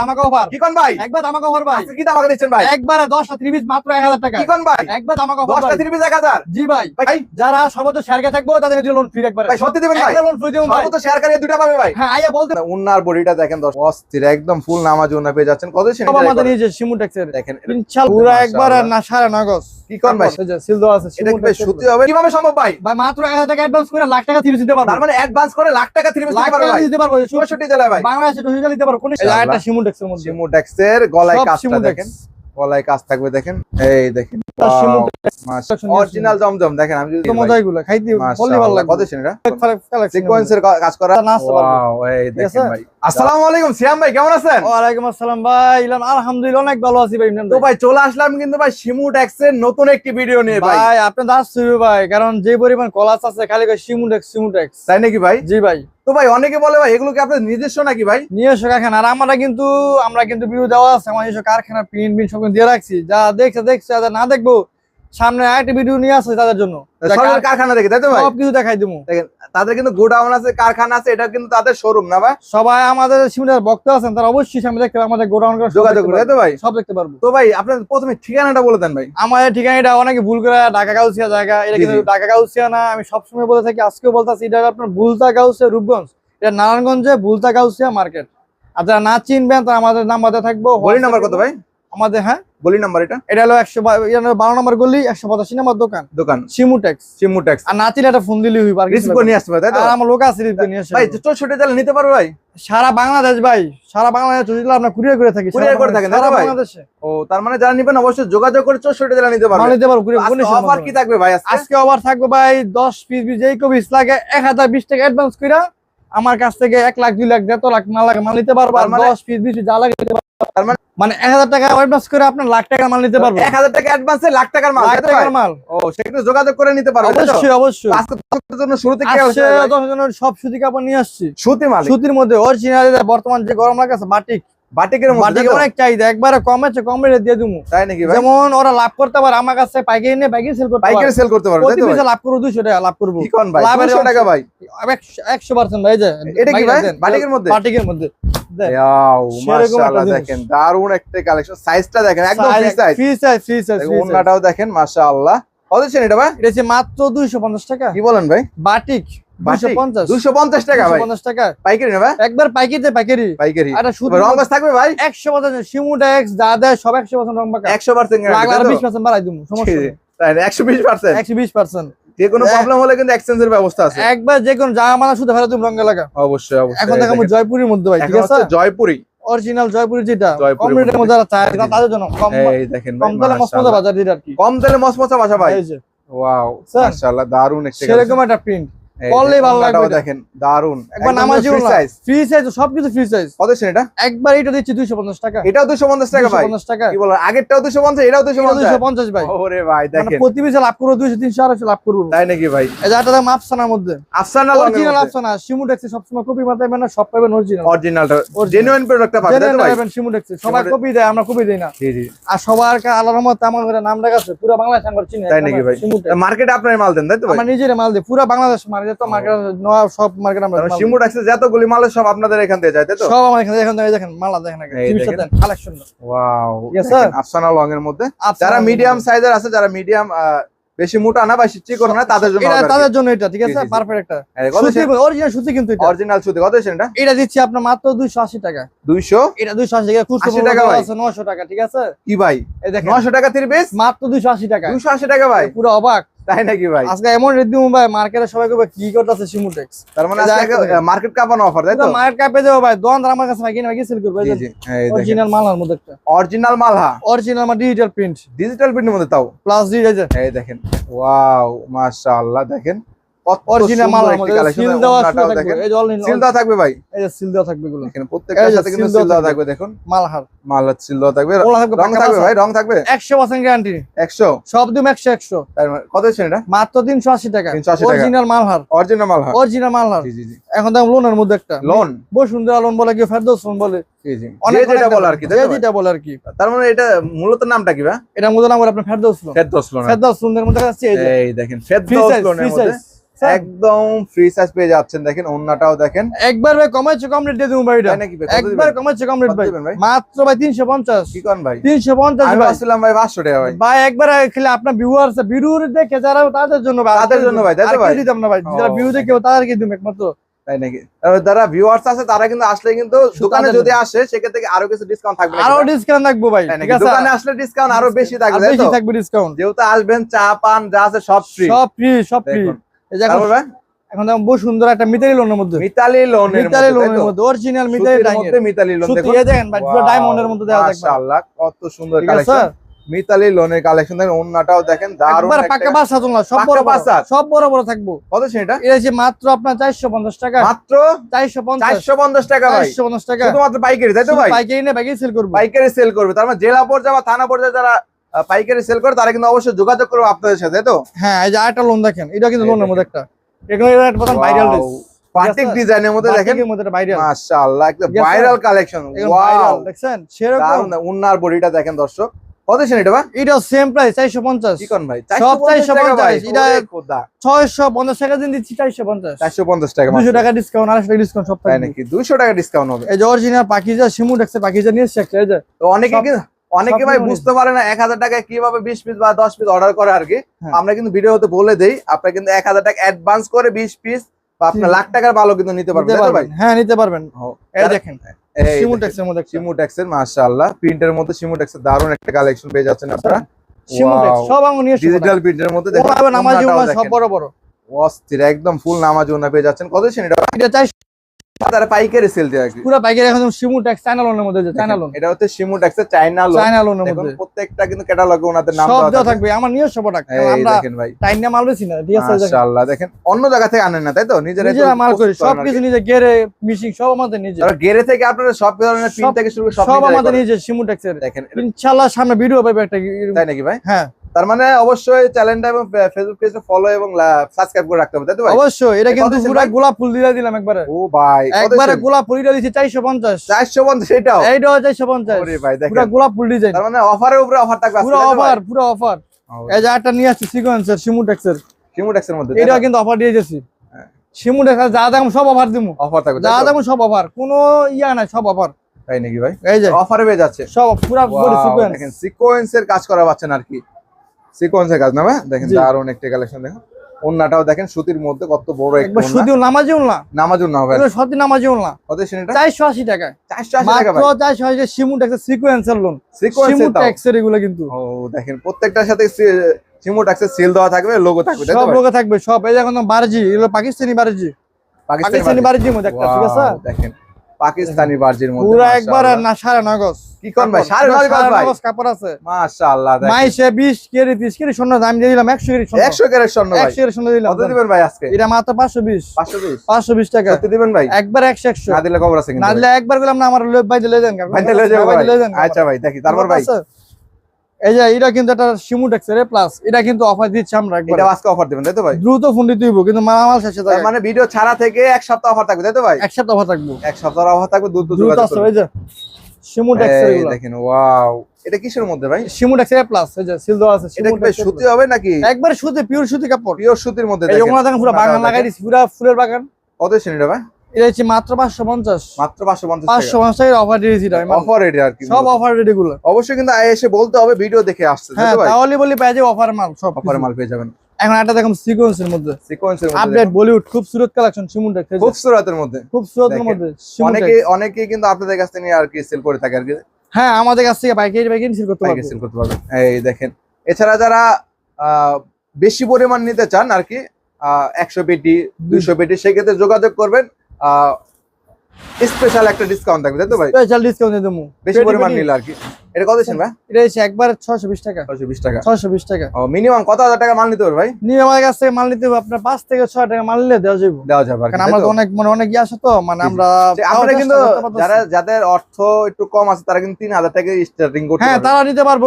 ধামাকা অফার কি ভাই? একবার ধামাকা অফার ভাই। কি দাম দিচ্ছেন ভাই? একবারে দশটা ত্রিশ মাত্র এক হাজার টাকা। কি ভাই? একবার ধামাকা অফার দশটা ভাই। তিরিশ এক হাজার? জি ভাই। ভাই যারা সর্বোচ্চ শেয়ারকে থাকব তাদের লোন ফ্রি একবার। ভাই সত্যি দেবেন ভাই? লোন ফ্রি দেবো ভাই। সর্বোচ্চ শেয়ার কারিয়ে পাবে ভাই। হ্যাঁ আইয়া বলতে উন্নার বডিটা দেখেন দশ অস্থির একদম ফুল নামাজ উন্না পেয়ে যাচ্ছেন। কত ছিল আমাদের নিয়ে যে সিমুটেক্সের দেখেন ইনশাআল্লাহ পুরো একবার না সাড়ে নগজ কি ভাই? এই যে সিল দেওয়া আছে এটা কি সত্যি হবে? কীভাবে সম্ভব ভাই? ভাই মাত্র এক হাজার টাকা অ্যাডভান্স করে লাখ টাকা দিতে পারব। তার মানে অ্যাডভান্স করে লাখ টাকা দিতে পারবে ভাই। দিতে পারব। চৌষট্টি জেলায় ভাই। বাংলাদেশে টসিটা দিতে পারব কোন ইনশাআল্লাহ। একটা মধ্যে? সিমুডেক্সের গলায় কাজটা দেখেন। গলায় কাজ থাকবে দেখেন। এই দেখেন। অরিজিনাল জমজম দেখেন আমি যদি খাইতে বললে ভালো লাগবে। কত সিকোয়েন্সের কাজ করা? নাচতে ওয়াও এই দেখেন ভাই। আসসালামু আলাইকুম সিয়াম ভাই কেমন আছেন? ওয়ালাইকুম আসসালাম ভাই। ইলাম আলহামদুলিল্লাহ অনেক ভালো আছি ভাই ইমরান তো ভাই। চলে আসলাম কিন্তু ভাই সিমুটেক্স এর নতুন একটি ভিডিও নিয়ে ভাই। ভাই আপনি দাস ভাই কারণ যে পরিমাণ কলাস আছে খালি কই সিমুটেক্স সিমুটেক্স তাই নাকি ভাই? জি ভাই। তো ভাই, অনেকে বলে ভাই, এগুলো কি আপনার নিজস্ব নাকি ভাই? নিজস্ব কারখানা। আর আমরা কিন্তু আমরা কিন্তু বিরু দেওয়া আছে, আমার নিজস্ব কারখানা প্রিন্ট বিন সব দিয়ে রাখছি। যা দেখছে দেখছে যা না দেখব সামনে আরেকটা ভিডিও নিয়ে আসছে তাদের জন্য। কারখানা দেখে তাই তো ভাই? সবকিছু দেখাই দেবো তাদের কিন্তু গোডাউন আছে কারখানা আছে এটা কিন্তু তাদের শোরুম না ভাই? সবাই আমাদের সিমুটার ভক্ত আছেন তারা অবশ্যই সামনে দেখতে আমাদের গোডাউন যোগাযোগ করে তো ভাই? সব দেখতে পারব। তো ভাই আপনার প্রথমে ঠিকানাটা বলে দেন ভাই। আমাদের ঠিকানাটা অনেকে ভুল করে ঢাকা গাউসিয়া জায়গা এটা কিন্তু। ঢাকা গাউসিয়া না আমি সবসময় বলে থাকি আজকেও বলতেছি এটা আপনার বুলতা গাউসিয়া রূপগঞ্জ এটা নারায়ণগঞ্জে বুলতা গাউসিয়া মার্কেট। আর যারা না চিনবেন তারা আমাদের নাম্বারে থাকব গলি নাম্বার কত ভাই? আমাদের হ্যাঁ? গলি নাম্বার এটা? এটা হলো একশো বারো নম্বর গলি একশো পঁচাশি নম্বর দোকান। দোকান। সিমুটেক্স সিমুটেক্স আর না চিনলে একটা ফোন দিলে হইব আর রিসিভ করে নিয়ে আসতে পারে তাই তো? আর আমার লোক আছে রিসিভ নিয়ে আসে ভাই চৌষট্টি জেলা নিতে পারবে ভাই? সারা বাংলাদেশ ভাই সারা বাংলাদেশ যদি আমরা কুরিয়ার করে থাকি Courier করে থাকেন, সারা? বাংলাদেশে। ও তার মানে যারা নিবেন অবশ্যই যোগাযোগ করে চৌষট্টি জেলা নিতে পারবে। নিতে পারব কুরিয়ার আজকে অফার কি থাকবে ভাই আজকে? আবার থাকবে ভাই দশ পিস যেই কবিস লাগে এক হাজার বিশ টাকা অ্যাডভান্স কইরা আমার কাছ থেকে এক লাখ দুই লাখ দেড় লাখ মাল লাগে মাল নিতে পারব আর মানে- দশ পিস বিশ যা লাগে। তার মানে- মানে এক হাজার টাকা অ্যাডভান্স করে আপনার লাখ টাকার মাল নিতে পারবেন। এক হাজার টাকা অ্যাডভান্সে লাখ টাকার মাল লাখ? টাকার মাল। ও সেক্ষেত্রে যোগাযোগ করে নিতে পারবেন অবশ্যই অবশ্যই। আজকে দর্শকদের জন্য শুরু থেকে জনের সব সুতি কাপড় নিয়ে আসছি। সুতির মাল সুতির মধ্যে অরিজিনাল বর্তমান যে গরম লাগে আছে বাটিক বাটিকের মধ্যে বাটিক অনেক চাহিদা একবারে কম আছে কম রেটে দিয়ে দিবো তাই নাকি ভাই? যেমন ওরা লাভ করতে পারে আমার কাছে পাইকারি নিয়ে পাইকারি সেল করতে পাইকারি সেল করতে পারবে প্রতি পিসে লাভ করব টাকা লাভ করব। কি কোন ভাই? 200 টাকা ভাই? একশো পার্সেন্ট ভাই যে এটা কি ভাই? বাটিকের মধ্যে? বাটিকের মধ্যে। ইয়াও মাশাআল্লাহ দেখেন দারুণ একটা কালেকশন সাইজটা দেখেন একদম free size free size free size ওন্নাটাও দেখেন মাশাআল্লাহ। কত এটা ভাই? এটা মাত্র দুইশো পঞ্চাশ টাকা। কি বলেন ভাই? বাটিক। দুইশো 250 টাকা ভাই। টাকা। পাইকারি না ভাই? একবার পাইকারিতে পাইকারি। পাইকারি। এটা শুধু রং বাস থাকবে ভাই? সিমুটা এক্স যা দেয় সব একশো পার্সেন্ট রং বাঁকা। 100% লাগলে আর গ্যারান্টি বিশ পার্সেন্ট বাড়াই দিব সমস্যা নেই। তাই 120% একশো বিশ পার্সেন্ট যে কোনো প্রবলেম হলে কিন্তু এক্সচেঞ্জের ব্যবস্থা আছে। একবার যে কোনো জামা মানা শুধু ফেরত দিব রঙে লাগা। অবশ্যই অবশ্যই। এখন দেখাবো জয়পুরের মধ্যে ভাই ঠিক আছে? জয়পুরি। অরিজিনাল জয়পুরি যেটা কম রেটের মধ্যে। চায় তাদের জন্য কম এই দেখেন কম দামে মস্ত বাজার যেটা আর কি। কম তেলে মসমসা ভাষা ভাই। ওয়াও মাশাআল্লাহ দারুণ একটা সেরকম একটা প্রিন্ট এই ভালো লাগবে দেখেন দারুণ একবার একদম নামাজি free ফ্রি সাইজ সবকিছু ফ্রি সাইজ কত ছেন এটা? একবার এটা দিচ্ছি দুইশো পঞ্চাশ টাকা। এটাও 250 টাকা ভাই। 250 টাকা। কি বলেন আগেরটাও 250 এটাও 250 দুইশো পঞ্চাশ? ভাই। ওরে ভাই দেখেন। প্রতি পিসে লাভ করব দুইশো তিনশো আড়াইশো লাভ করব। তাই নাকি ভাই? এই যে দাম আফসানার মধ্যে। আফসানা অরিজিনাল আফসানা সিমুটেক্সি সবসময় কপি মাথায় মানে সব পাবেন অরিজিনাল অরিজিনালটা জেনুইন প্রোডাক্টটা পাবেন তাই ভাই? সিমুটেক্সি সবাই Simutex- কপি দেয় আমরা কপি দেই না। জি জি। আর সবার কা- আল্লাহর রহমতে আমার নাম ডাক আছে পুরো বাংলাদেশ আমার চিনি তাই নাকি ভাই? মার্কেটে আপনার মাল দেন তাই তো ভাই? আমার নিজের মাল দিই পুরো বাংলাদেশ মার্কেট তো মার্কেট নয়া সব মার্কেট আমরা মাল দিই। যতগুলি মাল সব আপনাদের এখান থেকে যায় তাই তো? সব আমার এখানে দেখেন এই দেখেন মালা দেখেন আগে এই জিনিসটা দেখেন। দেন কালেকশন ওয়াও ঠিক আছে? আফসানা লং এর মধ্যে। যারা মিডিয়াম সাইজের আছে যারা মিডিয়াম বেশি মোটা না বা চিকন না তাদের জন্য এটা তাদের জন্য এটা ঠিক আছে। পারফেক্ট একটা। অরিজিনাল সুতি কিন্তু এটা। অরিজিনাল সুতি কত এটা? দিচ্ছি আপনার মাত্র 280 টাকা। 200 এটা 280 টাকা খুচরো টাকা আছে 900 টাকা ঠিক আছে? কি ভাই? এই দেখেন। 900 টাকা 30 পিস? মাত্র 280 টাকা। 280 টাকা ভাই। পুরো অবাক। তাই নাকি ভাই? আজকে এমন রেট দিমু ভাই মার্কেটে সবাই কবে কি করতেছে সিমুটেক্স তার মানে আজকে মার্কেট কাপানো অফার তাই তো? মার্কেট কাপে দেবো ভাই দোকান আমার কাছে ভাই কিনে ভাই সেল করবে? জি জি অরিজিনাল মাল অরিজিনাল মালার মধ্যে একটা। অরিজিনাল মাল হ্যাঁ অরিজিনাল মানে ডিজিটাল প্রিন্ট ডিজিটাল প্রিন্টের মধ্যে তাও? প্লাস ডিজিটাল এই দেখেন ওয়াও মাশাআল্লাহ দেখেন। কত অরিজিনাল সুন্দর মালার একটি মধ্যে collection, সিল দেওয়া ওন্নাটাও থাকবে দেখেন। এই যে অনলাইন সিল দেওয়া থাকবে ভাই? এই যে সিল দেওয়া থাকবে এগুলো। দেখেন প্রত্যেকটার এই যে সাথে কিন্তু seal দেওয়া সিল দেওয়া থাকবে। থাকবে দেখুন। মালহার মাল সিল দেওয়া থাকবে। ওগুলো থাকবে রং পাকা থাকবে বাসা। ভাই রং থাকবে? 100% গ্যারান্টি 100 সব দিম 100 100 তার কত ছিল এটা? মাত্র 380 টাকা। 380 টাকা। অরিজিনাল মালহার অরিজিনাল মাল হ্যাঁ অরিজিনাল মালহার জি জি জি। এখন দাম লোনের মধ্যে একটা। লোন বসুন্ধরা লোন বলে কি ফেরদৌস লোন বলে? মানে এটা মূলত নামটা কি ভাই? এটা মধ্যে নাম বলে আপনার ফেরদৌস লোন লোনের মধ্যে দেখেন একদম ফ্রি সাইজ পেয়ে যাচ্ছেন দেখেন ওন্নাটাও দেখেন। একবার ভাই কমাইছে কমপ্লিট দিয়ে দেবো ভাই? এটা একবার? কমাইছে কমপ্লিট কত ভাই। মাত্র ভাই তিনশো পঞ্চাশ। কি করেন ভাই? তিনশো পঞ্চাশ আমি ভাই। ভাবছিলাম ভাই পাঁচশো টাকা ভাই। ভাই একবার খেলে আপনার ভিউয়ার্স ভিডিওর দেখে যারা তাদের জন্য ভাই, তাদের জন্য ভাই, তাই তো আর কেউ ভাই? দিতাম না ভাই যারা ভিউ দেখে তাদেরকে দিম একমাত্র। তাই নাকি? যারা ভিউয়ার্স আছে তারা কিন্তু আসলে কিন্তু দোকানে যদি আসে সেক্ষেত্রে আরও কিছু ডিসকাউন্ট থাকবে আরও ডিসকাউন্ট রাখব ভাই দোকানে আসলে ডিসকাউন্ট আরও বেশি থাকবে বেশি থাকবে ডিসকাউন্ট যেহেতু আসবেন চা পান যা আছে সব ফ্রি সব ফ্রি সব ফ্রি এখন বহু সুন্দর একটা মিতালি লোনের মধ্যে। মিতালি লোনের মিতালি লোনের মধ্যে অরিজিনাল মিতালি মধ্যে মিতালি লোন দেখুন। এই দেখেন ভাই পুরো ডায়মন্ডের মধ্যে দেওয়া থাকবে মাশাআল্লাহ কত সুন্দর কালেকশন মিতালি লোনের কালেকশন দেখেন ওন্নাটাও দেখেন দারুণ একবার পাকা বাস সব বড় বড় বাসাত? সব বড় বড় থাকব। কত সেটা? এটা হচ্ছে মাত্র আপনার চারশো পঞ্চাশ টাকা। মাত্র চারশো পঞ্চাশ। চারশো পঞ্চাশ টাকা ভাই। চারশো পঞ্চাশ টাকা। শুধুমাত্র পাইকারি তাই তো ভাই? পাইকারি পাইকারি সেল করব। পাইকারি সেল করবে তার মানে জেলা পর্যায়ে বা থানা পর্যায়ে যারা পাইকারি সেল করে তারা কিন্তু অবশ্যই যোগাযোগ করবে আপনাদের সাথে তো? হ্যাঁ এই যে আরেকটা লোন দেখেন এটা কিন্তু লোনের মধ্যে একটা। এখানে এটা প্রথম ভাইরাল বাটিক ডিজাইনের মধ্যে দেখেন? মধ্যে ভাইরাল মাশাআল্লাহ একটা ভাইরাল কালেকশন ওয়াও দেখছেন? সেরকম। উন্নার বডিটা দেখেন দর্শক। কত সেন এটা এটা সেম প্রাইস চারশো পঞ্চাশ। কি কোন ভাই। সব 450 টাকা ভাই। 450 এটা- খোদা। ছয়শো পঞ্চাশ টাকা দিন দিচ্ছি চারশো পঞ্চাশ। 450 টাকা দুশো মাত্র। টাকা ডিসকাউন্ট টাকা ডিসকাউন্ট সব তাই নাকি? 200 টাকা ডিসকাউন্ট হবে। এই যে অরিজিনাল পাখিজা শিমু দেখছে পাখিজা নিয়ে এসছে একটা, এই যে। অনেকে অনেকে ভাই বুঝতে পারে না 1000 টাকায় কীভাবে 20 পিস বা 10 পিস অর্ডার করে আর কি। হ্যাঁ। আমরা কিন্তু ভিডিওতে বলে দেই আপনার কিন্তু 1000 টাকা অ্যাডভান্স করে 20 পিস বা আপনার লাখ টাকার ভালো কিন্তু নিতে পারবেন ভাই? হ্যাঁ নিতে পারবেন। এই দেখেন। মধ্যে একটা। সিমুটেক্সের মাশাআল্লাহ। প্রিন্টের মধ্যে সিমুটেক্সের দারুণ একটা কালেকশন পেয়ে যাচ্ছেন আপনারা। শিমু সব আঙুল নিয়ে ডিজিটাল প্রিন্টের মধ্যে ওরা নামাজি সব বড় বড়। অস্থির একদম ফুল নামাজ ওনা পেয়ে যাচ্ছেন। কত এটা চারশো তারা পাইকারি সেল দিয়ে পুরো পাইকারি এখন শিমু টেক্স চায়না লোনের মধ্যে চায়না লোন এটা হচ্ছে চাইনা লোন চায়না লোনের মধ্যে। প্রত্যেকটা কিন্তু ক্যাটালগে ওনাদের নাম সব দেওয়া থাকবে আমার নিজস্ব প্রোডাক্ট আমরা দেখেন ভাই। মাল বেশি না দেখেন। অন্য জায়গা থেকে আনেন না তাই তো? নিজেরা নিজেরা মাল করি সবকিছু নিজে গেরে মিশিং সব আমাদের নিজে তারা গেরে থেকে আপনারা সব ধরনের সব- থেকে শুরু সব আমাদের নিজে শিমু টেক্সের দেখেন ইনশাআল্লাহ সামনে ভিডিও পাবে একটা তাই নাকি ভাই? হ্যাঁ। তার মানে অবশ্যই চ্যানেলটা এবং ফেসবুক পেজটা ফলো এবং সাবস্ক্রাইব করে রাখতে হবে তাই তো ভাই? অবশ্যই এটা কিন্তু পুরো? গোলাপ ফুল দিয়ে দিলাম একবারে। ও ভাই একবারে গোলাপ ফুল দিয়ে পঞ্চাশ। চারশো পঞ্চাশ সেটাও এইটাও চারশো পঞ্চাশ। ওরে ভাই পুরো গোলাপ ফুল ডিজাইন তার মানে অফারের উপরে অফার থাকবে পুরো অফার পুরো অফার এই যে একটা নিয়ে আসছি সিকোয়েন্সের শিমু টেক্সের সিমুটেক্সের মধ্যে এটাও কিন্তু অফার দিয়ে দিয়েছি। হ্যাঁ। শিমু টেক্স যা দাম সব অফার দিমু। অফার থাকবে যা দাম সব অফার কোনো ইয়া নাই সব অফার তাই নাকি ভাই? এই যে। অফারে পেয়ে যাচ্ছে সব পুরো সিকোয়েন্স দেখেন সিকোয়েন্সের কাজ করা পাচ্ছেন আর কি সিকোয়েন্সের কাজ না দেখেন জি। দারুণ একটা কালেকশন দেখেন ওন্নাটাও দেখেন সুতির মধ্যে কত বড় একটা একবার ওন্না। শুধু নামাজিও না। নামাজুন না হবে এগুলো সত্যি নামাজিও না। কত সেটা? চারশো আশি টাকা 480 টাকা মাত্র ভাই। চারশো আশি শিমু টেক্সের সিকোয়েন্সের লোন সিকোয়েন্সের টেক্সের এগুলো কিন্তু। ও দেখেন প্রত্যেকটার সাথে সিমু সিমুটেক্সের সিল দেওয়া থাকবে লোগো থাকবে সব? লোকে থাকবে সব। এই দেখুন বারজি এগুলো পাকিস্তানি বারজি। পাকিস্তানি বারজির মধ্যে একটা ঠিক আছে? দেখেন। পাকিস্তানি বার্জির মধ্যে পুরো একবার আর না নগজ। কি কোন ভাই? নগজ ভাই? কাপড় আছে। মাশাআল্লাহ মাইশে 20 কেরি 30 কেরি স্বর্ণ দাম দিয়ে দিলাম একশো কেরি স্বর্ণ। 100 কেরি স্বর্ণ ভাই। একশো কেরি স্বর্ণ দিলাম। কত দিবেন ভাই আজকে? এটা মাত্র পাঁচশো বিশ। 520 পাঁচশো বিশ টাকা। কত দিবেন ভাই? একবার একশো একশো। না দিলে খবর আছে কিন্তু না দিলে একবার গেলাম না আমার লোভ ভাই দিলে দেন। ভাই। দিলে দেন আচ্ছা ভাই দেখি তারপর ভাই? এই যে এটা কিন্তু একটা শিমু টেক্সের প্লাস এটা কিন্তু অফার দিচ্ছে আমরা এটা আজকে অফার দিবেন তাই তো ভাই? দ্রুত ফোন দিতে হইব কিন্তু মালামাল শেষে তার মানে ভিডিও ছাড়া থেকে এক সপ্তাহ অফার থাকবে তাই তো ভাই? এক সপ্তাহ অফার থাকব। এক সপ্তাহ অফার থাকবে দ্রুত দ্রুত যোগাযোগ এই যে শিমু টেক্সের এই এগুলো। দেখেন ওয়াও এটা কিসের মধ্যে ভাই? শিমু টেক্সের প্লাস এই যে সিল দেওয়া আছে এটা কি ভাই সুতি হবে নাকি? একবার সুতি পিওর সুতি কাপড়। পিওর সুতির মধ্যে এই দেখেন। ওগুলো দেখেন পুরো বাগান লাগাই দিছি পুরো ফুলের বাগান। কত শ্রেণীটা ভাই? এটা হচ্ছে মাত্র পাঁচশো পঞ্চাশ। মাত্র পাঁচশো পঞ্চাশ টাকার অফার এটা আমি। অফার এটা আর কি সব অফার রেডি গুলো। অবশ্যই কিন্তু আয় এসে বলতে হবে ভিডিও দেখে আসছে তাই হ্যাঁ তাহলে বলি পেয়ে যাবে অফার মাল সব অফারে মাল পেয়ে যাবেন। এখন একটা দেখুন সিকোয়েন্সের মধ্যে। সিকোয়েন্সের মধ্যে আপডেট বলিউড খুব সুরত কালেকশন টেক্স খুব সুরাতের মধ্যে। খুব সুরতের মধ্যে অনেকে অনেকেই কিন্তু আপনাদের কাছ থেকে নিয়ে আর কি সেল করে থাকে আর কি। হ্যাঁ আমাদের কাছ থেকে পাইকারি পাইকারি সেল করতে বাইকে পারব। সেল করতে পারবেন। এই দেখেন এছাড়া যারা আহ, বেশি পরিমাণ নিতে চান আর কি একশো পেটি দুইশো পেটি সেক্ষেত্রে যোগাযোগ করবেন। স্পেশাল একটা ডিসকাউন্ট থাকবে তাই তো ভাই? স্পেশাল ডিসকাউন্ট দিয়ে দেবো। বেশি পরিমাণ নিলে আর কি। এটা কত ছিল ভাই? এটা হচ্ছে একবার ছয়শো বিশ টাকা। ছয়শো বিশ টাকা। ছয়শো বিশ টাকা। ও মিনিমাম কত হাজার টাকা মাল নিতে হবে ভাই? নিয়ে আমাদের কাছ থেকে মাল নিতে হবে আপনার পাঁচ থেকে ছয় টাকা মাল নিলে দেওয়া যাবে। দেওয়া যাবে কারণ আমরা তো? অনেক মানে অনেক ইয়ে আসে তো মানে। আমরা আমরা কিন্তু যারা যাদের অর্থ একটু কম আছে তারা কিন্তু তিন হাজার টাকা স্টার্টিং করতে হ্যাঁ তারা নিতে পারব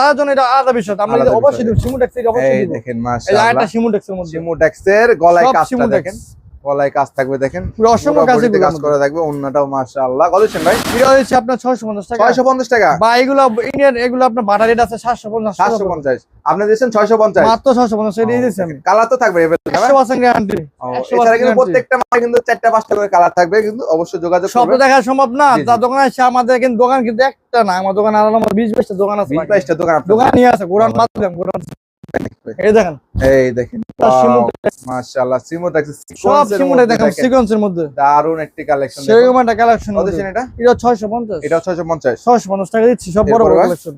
তার জন্য এটা আলাদা বিষয়। আমরা অবশ্যই। দিব সিমু ট্যাক্সি অবশ্যই দিব। দেখেন মাশাআল্লাহ। আরেকটা সিমু ট্যাক্সের মধ্যে। সিমুটেক্সের গলায় কাজটা দেখেন। গলায় কাজ থাকবে দেখেন। পুরো অসংখ্য কাজ কাজ করা থাকবে অন্যটাও মাশাআল্লাহ। দিচ্ছেন ভাই? এটা হচ্ছে আপনার ছয়শো পঞ্চাশ টাকা। 650 টাকা? বা এগুলো ইন্ডিয়ান এগুলো আপনার বাটা রেট আছে সাতশো পঞ্চাশ 750 আপনি দিয়েছেন 650 মাত্র ছয়শো পঞ্চাশ এটা দিয়ে দিচ্ছি আমি কালার তো থাকবে গ্যারান্টি এছাড়া কিন্তু প্রত্যেকটা মালে কিন্তু চারটা পাঁচটা করে কালার থাকবে কিন্তু অবশ্যই যোগাযোগ সব দেখা সম্ভব না দোকানে আমাদের কিন্তু দোকান কিন্তু একটা না আমার দোকান আলাদা দোকান আছে 20 22টা দোকান আপনাদের। দোকান। নিয়ে আছে গোড়ান এই দেখেন। এই দেখেন মাশাআল্লাহ সিমো সব সিমুটাই দেখেন। সিকোয়েন্সের মধ্যে। দারুণ একটি কালেকশন সেরকম একটা কালেকশন কত এটা? এটা ছয়শো পঞ্চাশ। এটা 650 ছয়শো পঞ্চাশ টাকা দিচ্ছি সব বড় বড় কালেকশন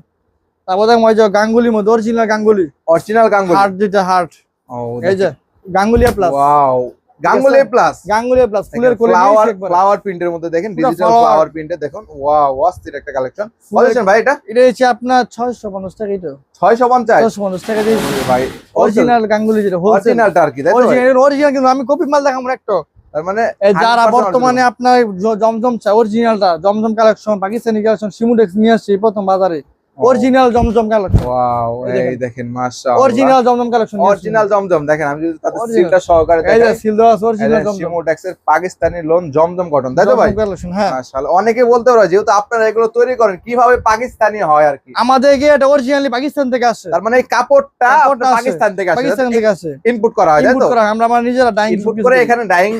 তারপর দেখো ওই যে গাঙ্গুলির মধ্যে original Ganguli. Original Ganguli. Heart যেটা হার্ট ও এই যে গাঙ্গুলিয়া প্লাস ওয়াও গাঙ্গুলি প্লাস গাঙ্গুলিয়া প্লাস ফুলের কোলে ফ্লাওয়ার ফ্লাওয়ার প্রিন্টের মধ্যে দেখেন ডিজিটাল ফ্লাওয়ার প্রিন্টে দেখুন ওয়াও অস্থির একটা কালেকশন বলেছেন ভাই এটা? এটা হচ্ছে আপনার ছয়শো পঞ্চাশ টাকা এটা। 650 ছয়শো পঞ্চাশ টাকা দিয়েছি ভাই অরিজিনাল গাঙ্গুলি যেটা হোলসেল অরিজিনালটা আর তাই অরিজিনাল অরিজিনাল কিন্তু আমি কপি মাল দেখাবো একটা। তার মানে যারা বর্তমানে আপনার জমজম চা অরিজিনালটা জমজম কালেকশন পাকিস্তানি কালেকশন সিমুডেক্স নিয়ে আসছে প্রথম বাজারে। অরিজিনাল জমজম কালেকশন ওয়াও এই দেখেন। মাশাআল্লাহ। Original Zamzam collection original Zamzam দেখেন আমি যদি Original। সিলটা সহকারে এই যে সিল আছে অরিজিনাল জমজম সিমোটেক্সের পাকিস্তানি লোন জমজম কটন তাই তো ভাই? কালেকশন হ্যাঁ। মাশাআল্লাহ অনেকে বলতে পারে যেহেতু আপনারা এগুলো তৈরি করেন কীভাবে পাকিস্তানি হয় আর কি? আমাদের কি এটা অরিজিনালি পাকিস্তান থেকে আসে। তার মানে এই কাপড়টা পাকিস্তান থেকে আসে। পাকিস্তান থেকে আসে। ইনপুট করা হয় তাই ইনপুট তো করা আমরা আমরা নিজেরা ডাইং ইনপুট করে এখানে ডাইং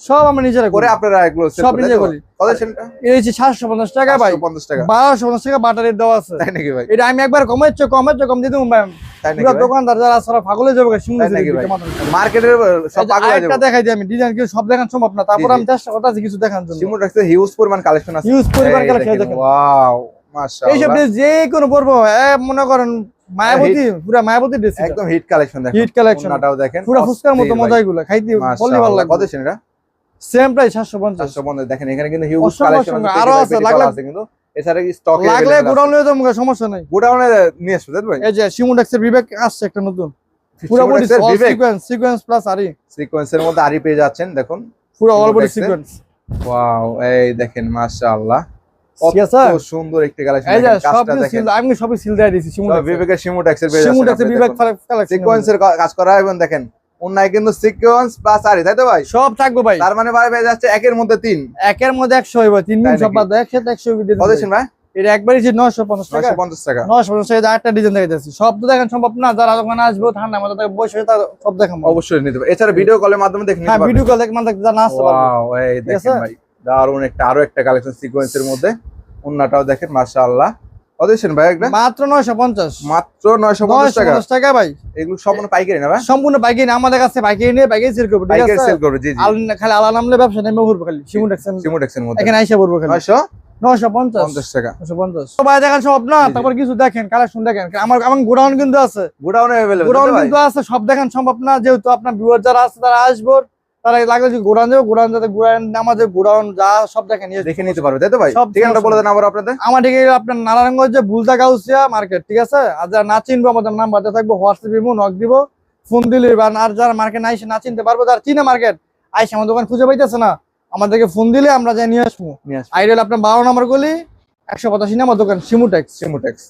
সব আমরা নিজেরা করে আপনারা এগুলো সব নিজে করি হচ্ছে সাতশো পঞ্চাশ টাকা ভাই। 550 টাকা। বারোশো পঞ্চাশ টাকা বাটার রেট দেওয়া আছে। তাই নাকি ভাই? এটা আমি একবার কম দিয়ে দেবো? দোকানদার যারা পাগলে যাবে? মার্কেটের সব পাগল একটা দেখাই দিই আমি ডিজাইন কিছু সব দেখান সম্ভব না? তারপর। আমি চেষ্টা করতেছি কিছু দেখার জন্য। সিমোটেক্সের হিউজ পরিমাণ কালেকশন আছে। দেখেন, ওয়াও মাশাআল্লাহ। ড্রেস যে কোনো পরবো মনে করেন মায়াবতী পুরো মায়াবতী ড্রেস একদম হিট কালেকশন দেখেন। হিট কালেকশন ওনাটাও দেখেন। পুরো ফুচকার মতো অস্থির ভাই। মজা এগুলো খাইতে বললে ভালো লাগে কত এটা? সেম প্রাইস সাতশো পঞ্চাশ। 450 দেখেন এখানে কিন্তু হিউজ কালেকশন আরও আছে, লাগলে- আছে কিন্তু। এছাড়া কি স্টক লাগলে গোডাউন তো সমস্যা নাই। গোডাউনে নিয়ে আসবে তো এই যে সিমুডেক্সের বিবেক আসছে একটা নতুন। পুরো বডি সিকোয়েন্স সিকোয়েন্স প্লাস আরি সিকোয়েন্সের মধ্যে আরি পেয়ে যাচ্ছেন দেখুন। পুরো অল বডি সিকোয়েন্স ওয়াও এই দেখেন মাশাআল্লাহ। কত সুন্দর একটি কালেকশন এই যে সব সিল আমি সবই সিল দিয়ে দিয়েছি সিমুডেক্স বিবেকের সিমোটেক্সের পেয়ে সিমুডেক্সের বিবেক যাচ্ছেন কালেকশন সিকোয়েন্সের কাজ করা এবং দেখেন অন্যায় কিন্তু সিকোয়েন্স প্লাস আরি তাই তো ভাই? সব থাকবে ভাই। তার মানে ভাই পেয়ে যাচ্ছে একের মধ্যে তিন। একের মধ্যে একশো হইব তিন দিন সব বাদ একসাথে একশো দিন ভাই? এটা একবারই যে নয়শো পঞ্চাশ টাকা। পঞ্চাশ টাকা। নয়শো পঞ্চাশ টাকা আটটা ডিজাইন দেখে সব তো দেখান সম্ভব না যারা দোকানে আসব ঠান্ডা মাথা থেকে বসে তার সব দেখাবো। অবশ্যই নিতে পারবে এছাড়া ভিডিও কলের মাধ্যমে দেখে হ্যাঁ ভিডিও কল দেখে মানে যারা আসতে পারবে। ভাই দারুণ একটা আরও একটা কালেকশন সিকোয়েন্সের মধ্যে। অন্যটাও দেখেন মাশাআল্লাহ। ভাই একটা? মাত্র নয়শো পঞ্চাশ। মাত্র নয়শো পঞ্চাশ নয়শো টাকা পঞ্চাশ টাকা ভাই। এগুলো সম্পূর্ণ পাইকারি না ভাই? সম্পূর্ণ পাইকারি আমাদের কাছে পাইকারি নিয়ে পাইকারি সেল করব ঠিক পাইকারি সেল করবে জি জি। আল- খালি আলা নামলে ব্যবসা নেমে ঘুরবো খালি সিমুট এক্সেন মধ্যে। এখানে আইসা টাকা। সবাই দেখেন সব না। তারপর কিছু দেখেন কালেকশন দেখেন। আমার আমার গোডাউন কিন্তু আছে। গোডাউন কিন্তু আছে সব দেখেন সম্ভব না যেহেতু আপনার ভিউয়ার যারা আছে তারা আসব। তারা লাগলে যে গোডাউন যাবে গোডাউন যাতে গোডাউন আমাদের গোডাউন যা সব দেখেন ইয়ে দেখে নিতে পারবে তাই তো ভাই? সব ঠিকানাটা বলে দেন আবার আপনাদের। আমার ঠিক আপনার নারায়ণগঞ্জে বুলতা গাউসিয়া মার্কেট ঠিক আছে? আর যারা না চিনবো আমাদের নাম বাড়তে থাকব হোয়াটসঅ্যাপ দিব নক দিব ফোন দিলে বা আর যারা মার্কেট না এসে না চিনতে পারব তারা চিনে মার্কেট আইসে আমার দোকান খুঁজে পাইতেছে না। আমাদেরকে ফোন দিলে আমরা যাই নিয়ে আসব। নিয়ে আসবে। আইডিয়াল আপনার বারো নম্বর গলি একশো পঁচাশি নম্বর দোকান সিমুটেক্স সিমোটেক্স